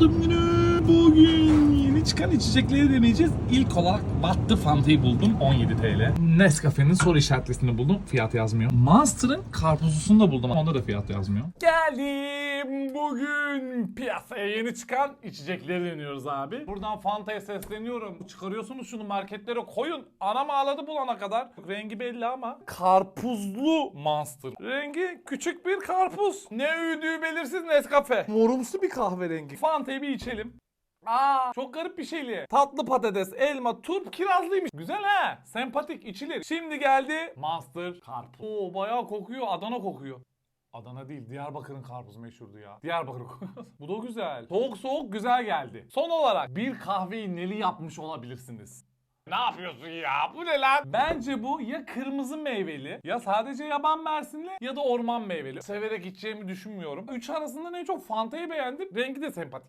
Tadım günü. Bugün yeni çıkan içecekleri deneyeceğiz. İlk olarak Battı Fanta'yı buldum 17 TL. Nescafe'nin soru işaretlisini buldum. Fiyat yazmıyor. Monster'ın karpuzlusunu da buldum. Onda da fiyat yazmıyor. Geldim. Bugün piyasaya yeni çıkan içecekleri deniyoruz abi. Buradan Fanta'ya sesleniyorum. Çıkarıyorsunuz şunu marketlere koyun. Anam ağladı bulana kadar. Rengi belli ama. Karpuzlu Monster. Rengi küçük bir karpuz. Ne üdüğü belirsiz Nescafe. Morumsu bir kahverengi. Fanta'yı bir içelim. Aa çok garip bir şeyli. Tatlı patates, elma, turp, kirazlıymış. Güzel ha. Sempatik içilir. Şimdi geldi Monster karpuz. Oo bayağı kokuyor. Adana kokuyor. Adana değil Diyarbakır'ın karpuzu meşhurdu ya. Diyarbakır Bu da güzel. Soğuk soğuk güzel geldi. Son olarak bir kahveyi neli yapmış olabilirsiniz. Ne yapıyorsun ya? Bu ne lan? Bence bu ya kırmızı meyveli ya sadece yaban mersinli ya da orman meyveli. Severek içeceğimi düşünmüyorum. Üç arasından en çok Fanta'yı beğendim. Rengi de sempatik.